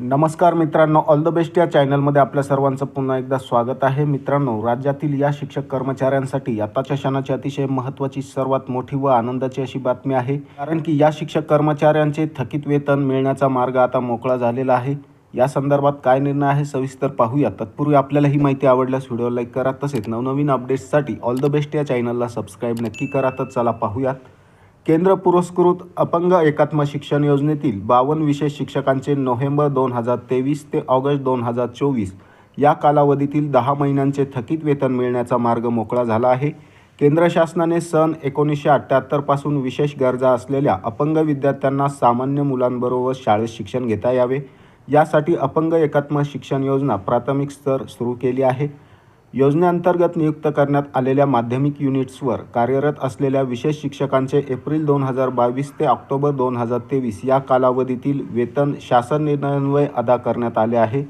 नमस्कार मित्रांनो all the best या चॅनलमध्ये आपल्या सर्वांचं पुन्हा एकदा स्वागत आहे. मित्रांनो राज्यातील या शिक्षक कर्मचाऱ्यांसाठी आताच्या क्षणाची अतिशय महत्त्वाची सर्वात मोठी व आनंदाची अशी बातमी आहे. कारण की या शिक्षक कर्मचाऱ्यांचे थकीत वेतन मिळण्याचा मार्ग आता मोकळा झालेला आहे. या संदर्भात काय निर्णय आहे सविस्तर पाहूया. तत्पूर्वी आपल्याला ही माहिती आवडल्यास व्हिडिओ लाईक करा. तसेच नवनवीन अपडेट्ससाठी ऑल द बेस्ट या चॅनलला सबस्क्राईब नक्की करा. तर चला पाहूयात. केंद्र पुरस्कृत अपंग एकात्म शिक्षण योजनेतील बावन्न विशेष शिक्षकांचे नोव्हेंबर दोन हजार तेवीस ते ऑगस्ट दोन हजार चोवीस या कालावधीतील दहा महिन्यांचे थकीत वेतन मिळण्याचा मार्ग मोकळा झाला आहे. केंद्र शासनाने सन एकोणीसशे अठ्ठ्याहत्तरपासून विशेष गरजा असलेल्या अपंग विद्यार्थ्यांना सामान्य मुलांबरोबर शाळेत शिक्षण घेता यावे. यासाठी अपंग एकात्म शिक्षण योजना प्राथमिक स्तर सुरू केली आहे. योजनेअंतर्गत नियुक्त करण्यात आलेल्या माध्यमिक युनिट्सवर कार्यरत असलेल्या विशेष शिक्षकांचे एप्रिल दोन हजार बावीस ते ऑक्टोबर दोन हजार तेवीस या कालावधीतील वेतन शासन निर्णयान्वये अदा करण्यात आले आहे.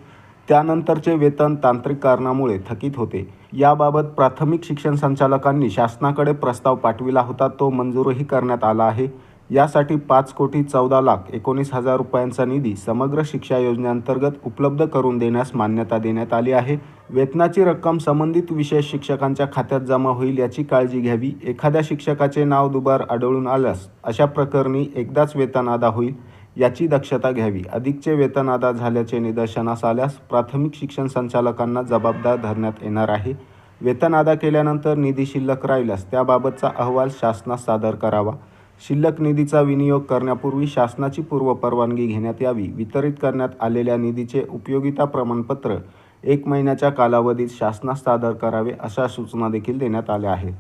त्यानंतरचे वेतन तांत्रिक कारणामुळे थकीत होते. याबाबत प्राथमिक शिक्षण संचालकांनी शासनाकडे प्रस्ताव पाठविला होता. तो मंजूरही करण्यात आला आहे. यासाठी पाच कोटी चौदा लाख एकोणीस हजार रुपयांचा निधी समग्र शिक्षा योजनेअंतर्गत उपलब्ध करून देण्यास मान्यता देण्यात आली आहे. वेतनाची रक्कम संबंधित विशेष शिक्षकांच्या खात्यात जमा होईल याची काळजी घ्यावी. एखाद्या शिक्षकाचे नाव दुबार आढळून आल्यास अशा प्रकरणी एकदाच वेतन अदा होईल याची दक्षता घ्यावी. अधिकचे वेतन अदा झाल्याचे निदर्शनास आल्यास प्राथमिक शिक्षण संचालकांना जबाबदार धरण्यात येणार आहे. वेतन अदा केल्यानंतर निधी शिल्लक राहिल्यास त्याबाबतचा अहवाल शासनास सादर करावा. शिल्लक निधीचा विनियोग करण्यापूर्वी शासनाची पूर्वपरवानगी घेण्यात यावी वितरित करण्यात आलेल्या निधीचे उपयोगिता प्रमाणपत्र एक महिन्याच्या कालावधीत शासनास सादर करावे अशा सूचना देखील देण्यात आल्या आहेत.